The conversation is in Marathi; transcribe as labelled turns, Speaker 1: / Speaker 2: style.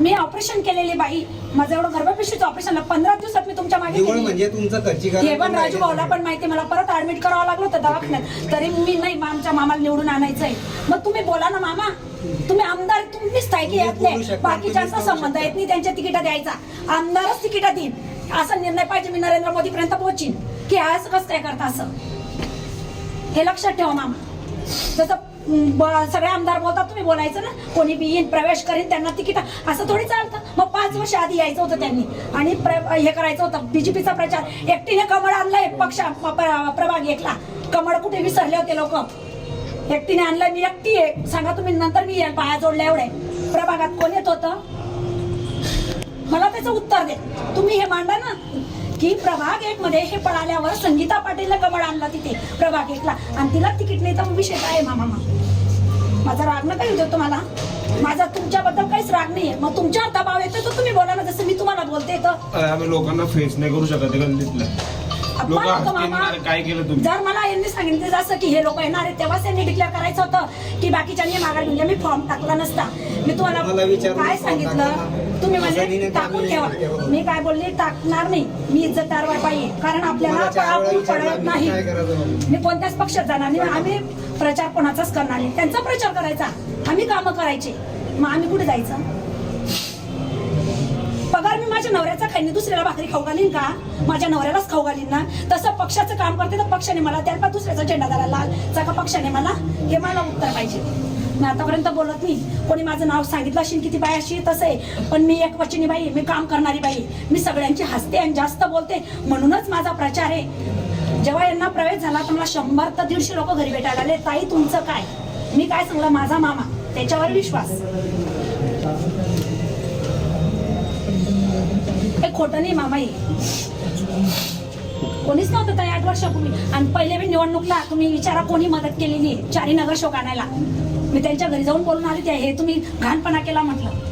Speaker 1: मी ऑपरेशन केलेली बाई. माझं एवढं गर्भपिशवीचं ऑपरेशन पंधरा दिवसात मी तुमच्या मागे.
Speaker 2: म्हणजे तुमचं खर्ची
Speaker 1: हे पण राजू भाऊला पण माहिती मला परत ऍडमिट करावं लागलं होतं दवाखान्यात. तरी मी नाही आमच्या मामाला निवडून आणायचंय. मग तुम्ही बोला ना मामा. तुम्ही आमदार तुम्हीच स्थायिकी
Speaker 2: तुम्ही
Speaker 1: यातले
Speaker 2: बोलू शकता, तुम्हीच बोलू
Speaker 1: संबंध. येत नाही त्यांच्या तिकीट द्यायचा. आमदारच तिकीट देईन असा निर्णय पाहिजे मी नरेंद्र मोदी पर्यंत पोहोचीन. की असं कसं काय करता असं? हे लक्षात ठेवा मामा. जसं सगळे आमदार बोलतात तुम्ही बोलायचं ना. कोणी बी येईन प्रवेश करीन त्यांना तिकीट असं थोडी चालतं. मग पाच वर्ष आधी यायचं होतं त्यांनी. आणि प्र- हे करायचं होतं. बीजेपीचा प्रचार. एकटीने कमळ आणलंय पक्ष प्रभाग एकला. कमळ कुठे विसरले होते लोक. एकटीने आणलंय मी एकटी आहे. सांगा तुम्ही नंतर मी पाया जोडल्या एवढे प्रभागात कोण येत होतं? त्याचं उत्तर दे. तुम्ही हे मांडा ना. की प्रभाग एक मध्ये हे पळाल्यावर संगीता पाटीलने कमळ आणला तिथे प्रभाग एकला आणि तिला तिकीट नाही तर विषय काय आहे मामा माझा राग नका येऊ देतो तुम्हाला. माझा तुमच्याबद्दल काहीच राग नाहीये. मग तुमच्यावर दबाव येतो तर तुम्ही बोला ना जसं मी तुम्हाला बोलते तर.
Speaker 3: अरे आम्ही लोकांना फेस नाही करू शकत आहे
Speaker 1: होतो
Speaker 3: काय केलं तुम्ही?
Speaker 1: जर मला यांनी सांगितलं जसं की हे लोक येणार आहेत तेव्हाच त्यांनी डिक्लेअर करायचं होतं की बाकीच्यांनी माघार घ्या. मी फॉर्म टाकला नसता. मी तुम्हाला काय सांगितलं. तुम्ही म्हणजे टाकून ठेवा. मी काय बोलले टाकणार नाही. मी इज्जतदार पाहिजे. कारण आपल्याला
Speaker 2: विचारलं,
Speaker 1: पडत
Speaker 2: मी
Speaker 1: नाही? मी कोणत्याच पक्षात जाणार नाही. आम्ही प्रचार कोणाचाच करणार नाही. त्यांचा प्रचार करायचा. आम्ही कामं करायचे. मग आम्ही कुठे जायचं? पगार मी माझ्या नवऱ्याचा खाईन. दुसऱ्याला भाकरी खाऊ घालीन का? माझ्या नवऱ्यालाच खाऊ घालीन ना? तसं पक्षाचं काम करते तर पक्षाने मला त्याला दुसऱ्याचा झेंडा धरायला लाल. का पक्षाने मला. हे मला उत्तर पाहिजे. मी आतापर्यंत बोलत नाही. कोणी माझं नाव सांगितलं असेल किती बाई अशी तसं आहे. पण मी एक वचनी बाई मी काम करणारी बाई. मी सगळ्यांची हसते आणि जास्त बोलते. म्हणूनच माझा प्रचार आहे. जेव्हा यांना प्रवेश झाला तर मला शंभर तर दीडशे लोक घरी भेटायला आले. ताई तुमचं काय? मी काय सांगलं माझा मामा. त्याच्यावर विश्वास. हे खोटं नाही मामा कोणीच नव्हतं ताई आठ वर्षापूर्वी. आणि पहिले मी निवडणूकला तुम्ही विचारा कोणी मदत केलेली चारी नगर शोक आणायला. मी त्यांच्या घरी जाऊन बोलून आले ते हे तुम्ही घाणपणा केला म्हटलं.